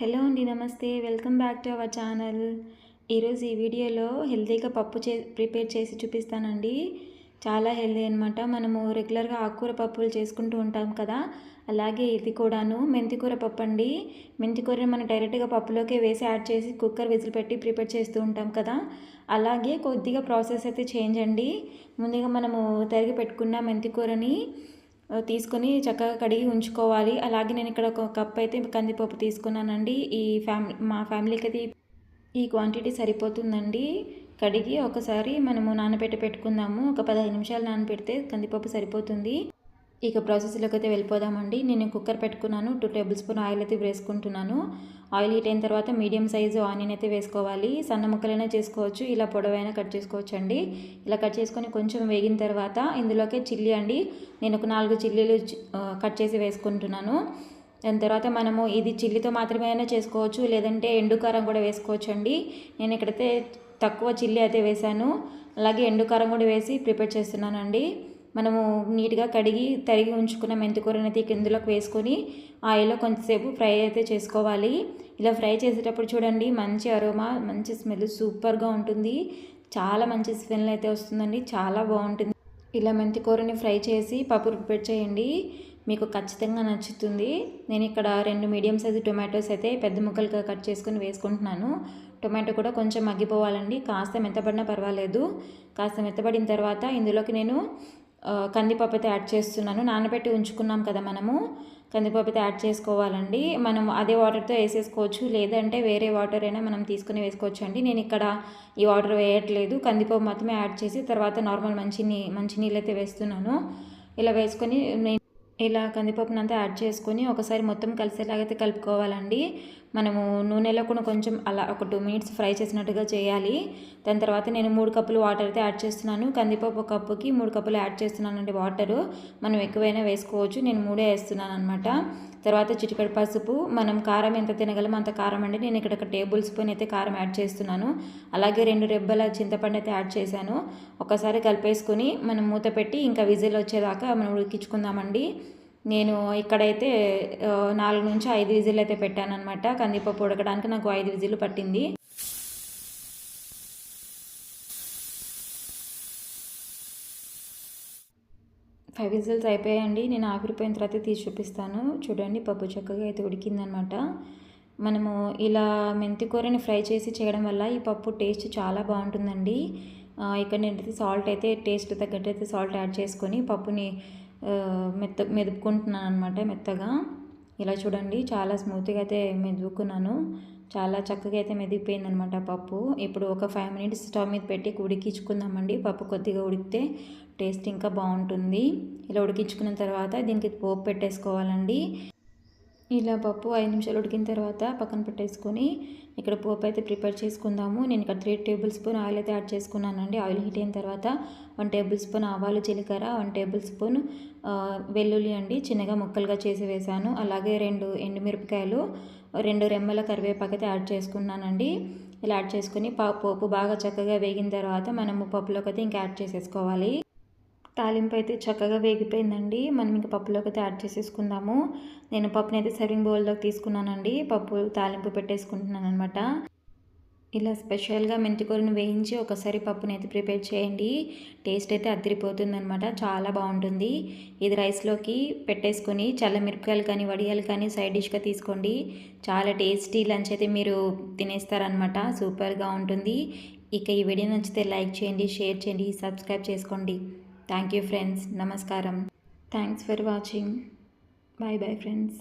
Hello అండి నమస్తే. Welcome back to our channel. ఈరోజు ఈ వీడియోలో హెల్తీగా పప్పు చే ప్రిపేర్ చేసి చూపిస్తానండి. చాలా హెల్తీ అనమాట మనము రెగ్యులర్గా ఆకుకూర పప్పులు చేసుకుంటూ ఉంటాం కదా. అలాగే ఇది కూడాను మెంతికూర పప్పు అండి మెంతికూరని మనం డైరెక్ట్గా పప్పులోకి వేసి యాడ్ చేసి కుక్కర్ విజిల్ పెట్టి ప్రిపేర్ చేస్తూ ఉంటాం కదా. అలాగే కొద్దిగా ప్రాసెస్ అయితే చేంజ్ అండి. ముందుగా మనము తరిగి పెట్టుకున్న మెంతికూరని తీసుకొని చక్కగా కడిగి ఉంచుకోవాలి. అలాగే నేను ఇక్కడ ఒక కప్ అయితే కందిపప్పు తీసుకున్నానండి. ఈ ఫ్యామిలీ మా ఫ్యామిలీకి అయితే ఈ క్వాంటిటీ సరిపోతుందండి. కడిగి ఒకసారి మనము నానబెట్టి పెట్టుకుందాము. ఒక పదహైదు నిమిషాలు నానబెడితే కందిపప్పు సరిపోతుంది. ఇక ప్రాసెస్లోకి అయితే వెళ్ళిపోదామండి. నేను కుక్కర్ పెట్టుకున్నాను. టూ టేబుల్ స్పూన్ ఆయిల్ అయితే వేసుకుంటున్నాను. ఆయిల్ హీట్ అయిన తర్వాత మీడియం సైజు ఆనియన్ అయితే వేసుకోవాలి. సన్న ముక్కలైనా చేసుకోవచ్చు. ఇలా పొడవైనా కట్ చేసుకోవచ్చు అండి ఇలా కట్ చేసుకొని కొంచెం వేగిన తర్వాత ఇందులోకి చిల్లీ అండి. నేను ఒక నాలుగు చిల్లీలు కట్ చేసి వేసుకుంటున్నాను. దాని తర్వాత మనము ఇది చిల్లీతో మాత్రమే అయినా చేసుకోవచ్చు. లేదంటే ఎండుకారం కూడా వేసుకోవచ్చు అండి నేను ఇక్కడైతే తక్కువ చిల్లీ అయితే వేశాను. అలాగే ఎండుకారం కూడా వేసి ప్రిపేర్ చేస్తున్నానండి. మనము నీట్గా కడిగి తరిగి ఉంచుకున్న. మెంతికూరని అయితే ఇందులోకి వేసుకొని ఆయిల్లో కొంతసేపు ఫ్రై అయితే చేసుకోవాలి. ఇలా ఫ్రై చేసేటప్పుడు చూడండి మంచి అరోమా మంచి స్మెల్ సూపర్గా ఉంటుంది. చాలా మంచి స్మెల్ అయితే వస్తుందండి. చాలా బాగుంటుంది. ఇలా మెంతికూరని ఫ్రై చేసి పప్పు ప్రిపేర్ చేయండి. మీకు ఖచ్చితంగా నచ్చుతుంది. నేను ఇక్కడ రెండు మీడియం సైజు టొమాటోస్ అయితే పెద్ద ముక్కలుగా కట్ చేసుకొని వేసుకుంటున్నాను. టొమాటో కూడా కొంచెం మగ్గిపోవాలండి. కాస్త మెత్తబడినా పర్వాలేదు. కాస్త మెత్తబడిన తర్వాత ఇందులోకి నేను కందిపప్పు అయితే యాడ్ చేస్తున్నాను. నానబెట్టి ఉంచుకున్నాం కదా మనము. కందిపప్పు అయితే యాడ్ చేసుకోవాలండి. మనం అదే వాటర్తో వేసేసుకోవచ్చు. లేదంటే వేరే వాటర్ అయినా మనం తీసుకుని వేసుకోవచ్చు అండి. నేను ఇక్కడ ఈ వాటర్ వేయట్లేదు. కందిపప్పు మాత్రమే యాడ్ చేసి తర్వాత నార్మల్ మంచి నీ నీళ్ళు అయితే వేస్తున్నాను. ఇలా వేసుకొని నేను ఇలా కందిపప్పునంతా యాడ్ చేసుకొని ఒకసారి మొత్తం కలిసేలాగైతే కలుపుకోవాలండి. మనము నూనెలో కూడా కొంచెం అలా ఒక టూ మినిట్స్ ఫ్రై చేసినట్టుగా చేయాలి. దాని తర్వాత నేను మూడు కప్పులు వాటర్ అయితే యాడ్ చేస్తున్నాను. కందిపప్పు కప్పుకి మూడు కప్పులు యాడ్ చేస్తున్నానండి వాటరు. మనం ఎక్కువైనా వేసుకోవచ్చు. నేను మూడే వేస్తున్నాను అనమాట తర్వాత చిటికడి పసుపు. మనం కారం ఎంత తినగలమో అంత కారం అండి. నేను ఇక్కడ ఒక టేబుల్ స్పూన్ అయితే కారం యాడ్ చేస్తున్నాను. అలాగే రెండు రెబ్బల చింతపండు అయితే యాడ్ చేశాను. ఒకసారి కలిపేసుకొని మనం మూత పెట్టి ఇంకా విజిల్ వచ్చేదాకా మనం ఉడికించుకుందామండి. నేను ఇక్కడైతే నాలుగు నుంచి ఐదు విజిల్ అయితే పెట్టానమాట కందిపప్పు ఉడకడానికి నాకు ఐదు విజిల్ పట్టింది. ఫైవ్ విజిల్స్ అయిపోయాయండి. నేను ఆవిరిపోయిన తర్వాత తీసి చూపిస్తాను. చూడండి పప్పు చక్కగా అయితే ఉడికిందనమాట మనము ఇలా మెంతి కూరని ఫ్రై చేసి చేయడం వల్ల ఈ పప్పు టేస్ట్ చాలా బాగుంటుందండి. ఇక్కడ నేను సాల్ట్ అయితే టేస్ట్ తగ్గట్టు అయితే సాల్ట్ యాడ్ చేసుకొని పప్పుని మెత్త మెదుపుకుంటున్నాను అనమాట మెత్తగా. ఇలా చూడండి చాలా స్మూత్గా అయితే మెదుపుకున్నాను. చాలా చక్కగా అయితే మెదిగిపోయింది అనమాట పప్పు. ఇప్పుడు ఒక ఫైవ్ మినిట్స్ స్టవ్ మీద పెట్టి ఉడికించుకుందామండి. పప్పు కొద్దిగా ఉడికితే టేస్ట్ ఇంకా బాగుంటుంది. ఇలా ఉడికించుకున్న తర్వాత దీనికి పోపు పెట్టేసుకోవాలండి. ఇలా పప్పు ఐదు నిమిషాలు ఉడికిన తర్వాత పక్కన పెట్టేసుకొని ఇక్కడ పోపు అయితే ప్రిపేర్ చేసుకుందాము. నేను ఇక్కడ త్రీ టేబుల్ స్పూన్ ఆయిల్ అయితే యాడ్ చేసుకున్నానండి. ఆయిల్ హీట్ అయిన తర్వాత వన్ టేబుల్ స్పూన్ ఆవాలు జీలకర్ర వన్ టేబుల్ స్పూన్ వెల్లుల్లి అండి. చిన్నగా ముక్కలుగా చేసి వేశాను అలాగే రెండు ఎండుమిరపకాయలు రెండు రెమ్మల కరివేపాకు అయితే యాడ్ చేసుకున్నానండి. ఇలా యాడ్ చేసుకుని పోపు బాగా చక్కగా వేగిన తర్వాత మనము పప్పులోకి అయితే ఇంకా యాడ్ చేసేసుకోవాలి. తాలింపు అయితే చక్కగా వేగిపోయిందండి. మనం ఇంకా పప్పులోకి అయితే యాడ్ చేసేసుకుందాము. నేను పప్పుని అయితే సర్వింగ్ బౌల్లోకి తీసుకున్నానండి. పప్పు తాలింపు పెట్టేసుకుంటున్నాను అనమాట ఇలా స్పెషల్గా మెంతికూరను వేయించి ఒకసారి పప్పుని అయితే ప్రిపేర్ చేయండి. టేస్ట్ అయితే అద్దరిపోతుందనమాట చాలా బాగుంటుంది. ఇది రైస్లోకి పెట్టేసుకొని చల్ల మిరపకాయలు కానీ వడియాలు కానీ సైడ్ డిష్గా తీసుకోండి. చాలా టేస్టీ లంచ్ అయితే మీరు తినేస్తారనమాట సూపర్గా ఉంటుంది. ఇక ఈ వీడియో నచ్చితే లైక్ చేయండి షేర్ చేయండి సబ్స్క్రైబ్ చేసుకోండి. థ్యాంక్ యూ ఫ్రెండ్స్ నమస్కారం thanks for watching bye bye friends